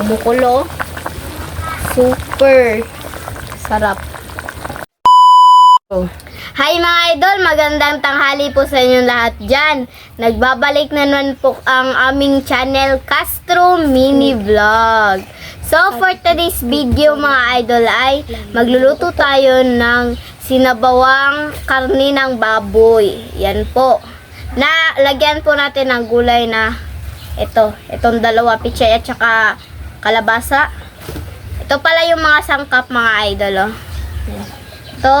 Kumukulo. Super sarap. Hi mga idol, magandang tanghali po sa inyong lahat dyan. Nagbabalik na naman po ang aming channel Castro Mini Vlog. So for today's video mga idol ay magluluto tayo ng sinabawang karni ng baboy. Yan po. Na lagyan po natin ng gulay na ito, itong dalawa, pichay at saka kalabasa. Ito pala yung mga sangkap mga idol oh. Ito,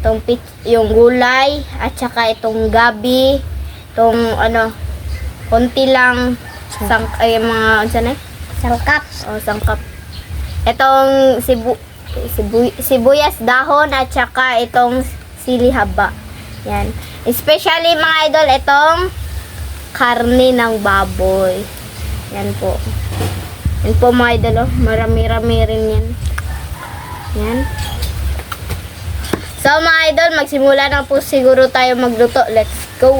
itong pit, yung gulay at saka itong gabi, itong ano, konti lang sang ay mga ano sana? Sangkap. Oh, sangkap. Itong sibu, sibu, sibuyas dahon at saka itong sili haba. Yan. Especially mga idol, itong karne ng baboy. Yan po. Yan po mga idol, oh. marami-rami rin yan. Yan. So mga idol, magsimula na po siguro tayo magluto. Let's go!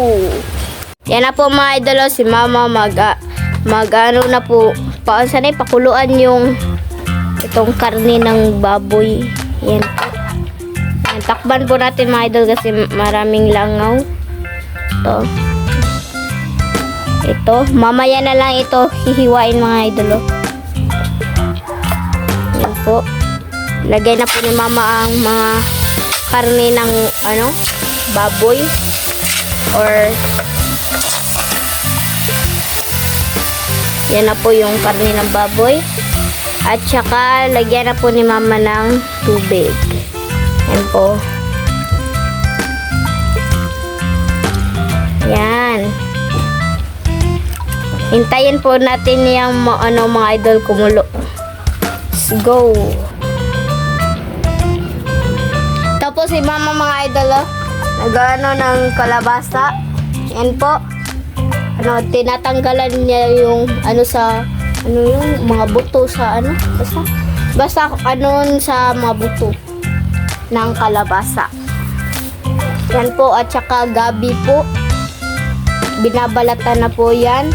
Yan na po mga idol, oh, si mama mag, ah, mag ano na po, pa, sanay pakuluan yung itong karne ng baboy. Yan po. Yan, takban po natin mga idol kasi maraming langaw. Ito. Ito, mamaya na lang ito hihiwain mga idol. oh. Po. Lagay na po ni mama ang mga karne ng ano, baboy or yan na po yung karne ng baboy. At saka lagyan na po ni mama ng tubig. Yan po. Yan. Hintayin po natin yung ano, mga idol kumulo let's go tapos si mama mga idol, oh, nag-ano ng kalabasa. Yan po. Ano, tinatanggalan niya yung ano sa ano yung mga buto sa ano, basta basta ano sa mga buto ng kalabasa. Yan po at saka gabi po. Binabalatan na po yan.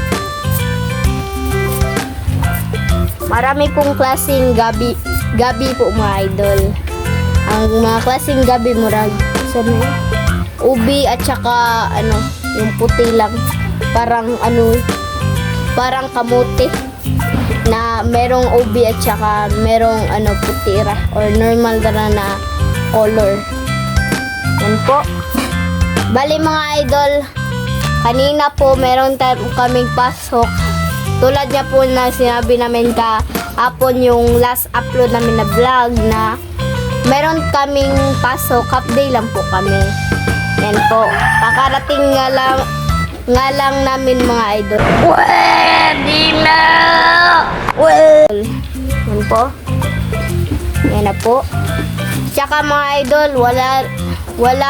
Marami pong klaseng gabi, gabi po mga idol. Ang mga klaseng gabi murag sa yun? ubi at saka ano yung puti lang. Parang ano parang kamote na merong ubi at saka merong ano putira or normal na na color. Yan po. Bali mga idol kanina po meron tayo kaming pasok tulad niya po na sinabi namin ka hapon yung last upload namin na vlog na meron kaming pasok, half day lang po kami. Yan po. Kakarating nga lang, nga lang namin mga idol. Pwede na! Well, yan po. Yan na po. Tsaka mga idol, wala, wala,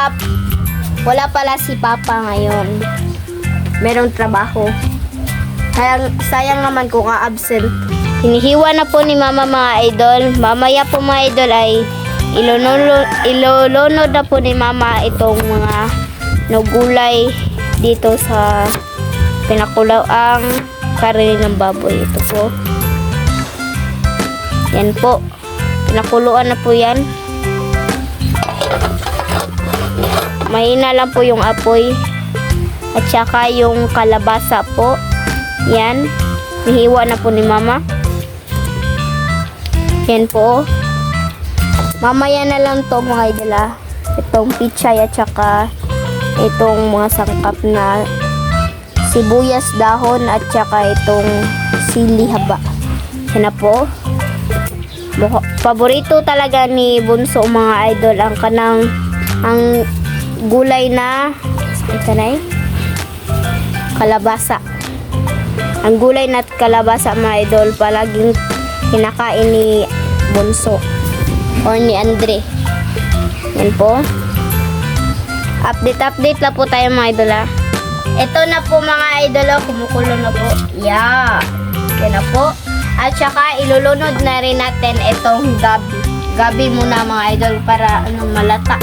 wala pala si Papa ngayon. Merong trabaho. Sayang, sayang naman kung absent. Hinihiwa na po ni Mama mga idol. Mamaya po mga idol ay ilolonod na po ni Mama itong mga nagulay dito sa pinakulaw ang karne ng baboy. Ito po. Yan po. Pinakuluan na po yan. Mahina lang po yung apoy. At saka yung kalabasa po. Yan. Nihiwa na po ni Mama. Yan po. Mamaya na lang to mga idol ah. Itong pichay at saka itong mga sangkap na sibuyas dahon at saka itong sili haba. Yan na po. Mukha- Paborito talaga ni Bunso mga idol ang kanang ang gulay na ito na eh, kalabasa. Ang gulay na kalabasa mga idol palaging kinakain ni Bunso or ni Andre. Yan po. Update, update lang po tayo mga idol ah. Ito na po mga idol oh, kumukulo na po. Yeah. Yan na po. At saka ilulunod na rin natin itong gabi. Gabi muna mga idol para ano malata.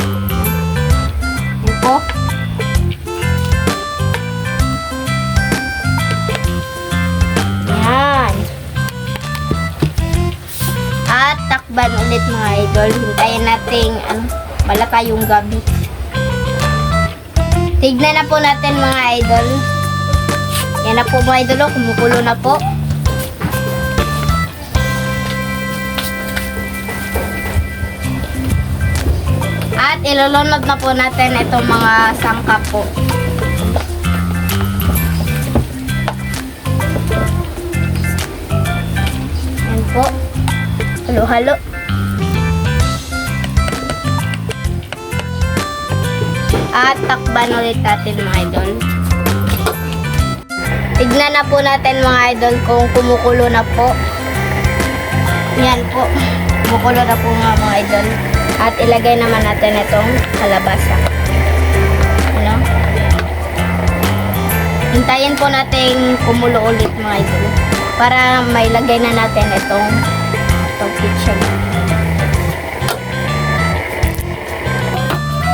Yan po. at takban ulit mga idol. Hintayin natin ano, wala tayong gabi. Tignan na po natin mga idol. Yan na po mga idol, oh. kumukulo na po. At ilulunod na po natin itong mga sangkap po. Halo-halo. At takban ulit natin mga idol. Tignan na po natin mga idol kung kumukulo na po. Yan po. Kumukulo na po nga mga idol. At ilagay naman natin itong kalabasa. Ano? Hintayin po natin kumulo ulit mga idol. Para mailagay na natin itong itong kitchen.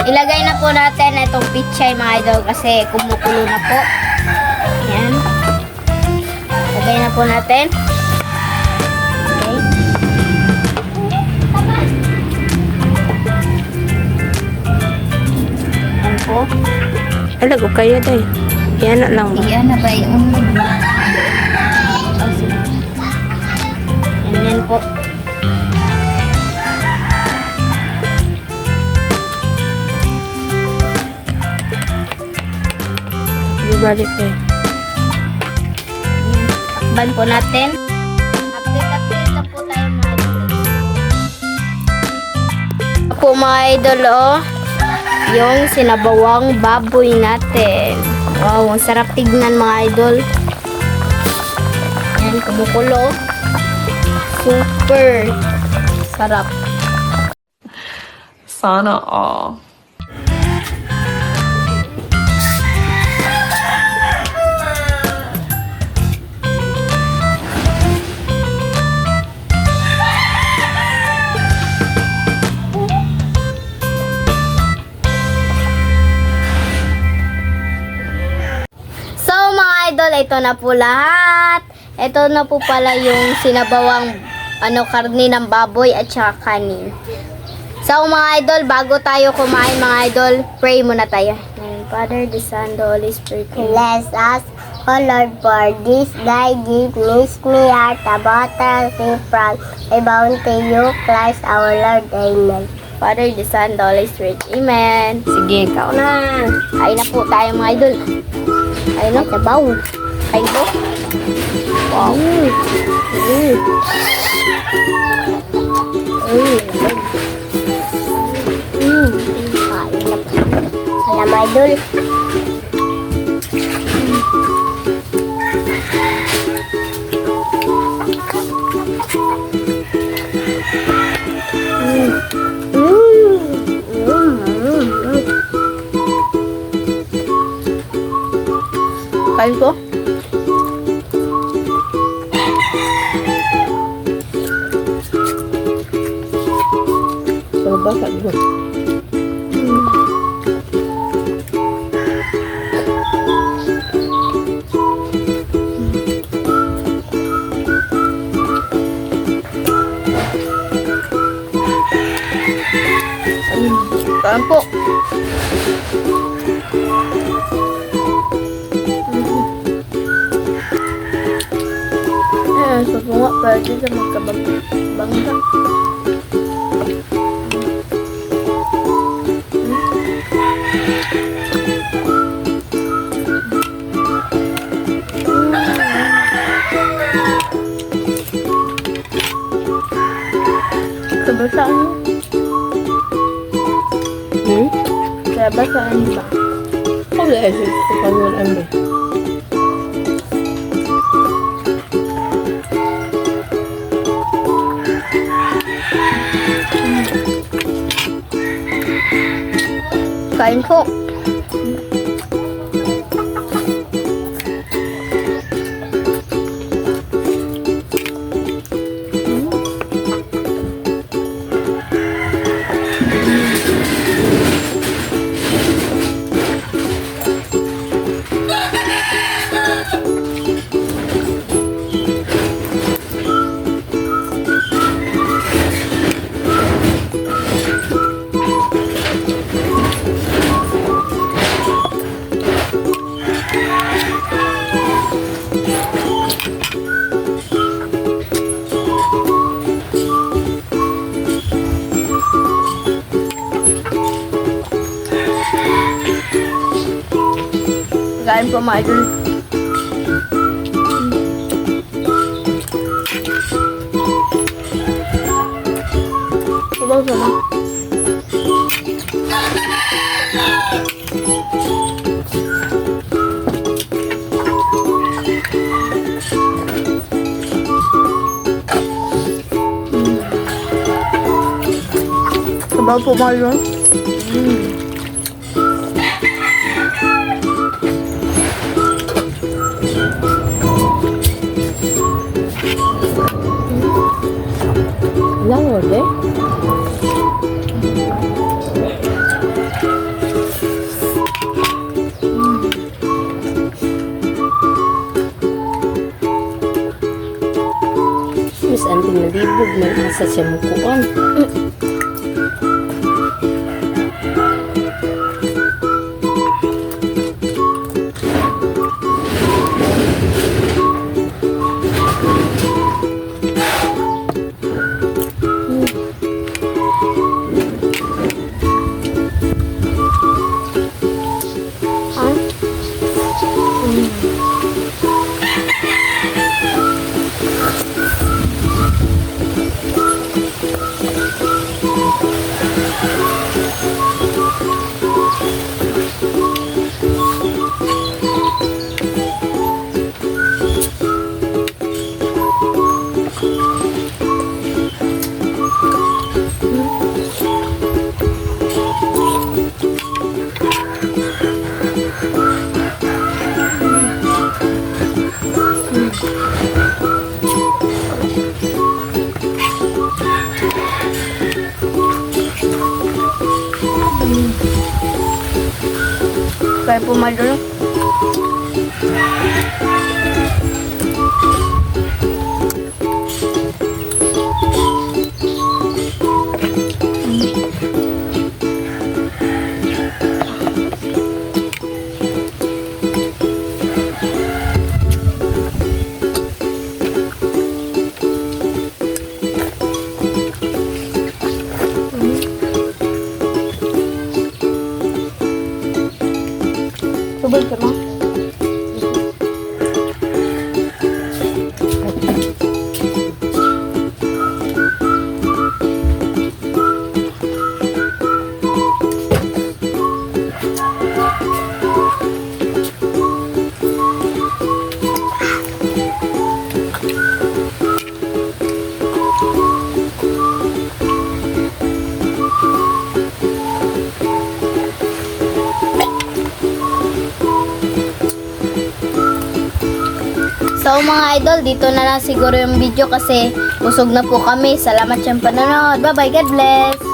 Ilagay na po natin itong pichay mga idol kasi kumukulo na po. Ayan. Ilagay na po natin. Okay. Ayan po. Ala ko kaya day. Yan na lang ba? Iyan na ba yung Oh, sige. Yan yan po. Balik eh. Takban po natin. Update-update na po tayo mga idol. Po mga idol, oh. Yung sinabawang baboy natin. Wow, ang sarap tignan mga idol. Yan, kumukulo. Super sarap. Sana all. Ito na po lahat. Ito na po pala yung sinabawang ano karne ng baboy at saka kanin. So mga idol, bago tayo kumain mga idol, pray muna tayo. Father, the Son, the Holy Spirit. Bless us, O Lord, for this thy gift makes me heart about us from a bounty you, Christ our Lord. Amen. Father, the Son, the Holy Spirit. Amen. Sige, ikaw na. Kain na po tayo mga idol. Kain na. Sabaw. Kain po. Wow. Mm. Mm. Mm. Mm. Kain na po. Idol. Kain po. Pero basa ko. Kain po. Eh, so nga, pwede sa magkabangga. Kabasaan mo? Hmm? Kabasaan ba? Ako dahil sa kanulan mo. Kain po. Kain po mga idol. Sabaw sama. Sabaw po mga idol. Lang wala eh. Mas anting nalibog man asa siya mukuan. Kain po mga. Coba. So mga idol, dito na lang siguro yung video kasi busog na po kami. Salamat siyang panonood. Bye bye, God bless!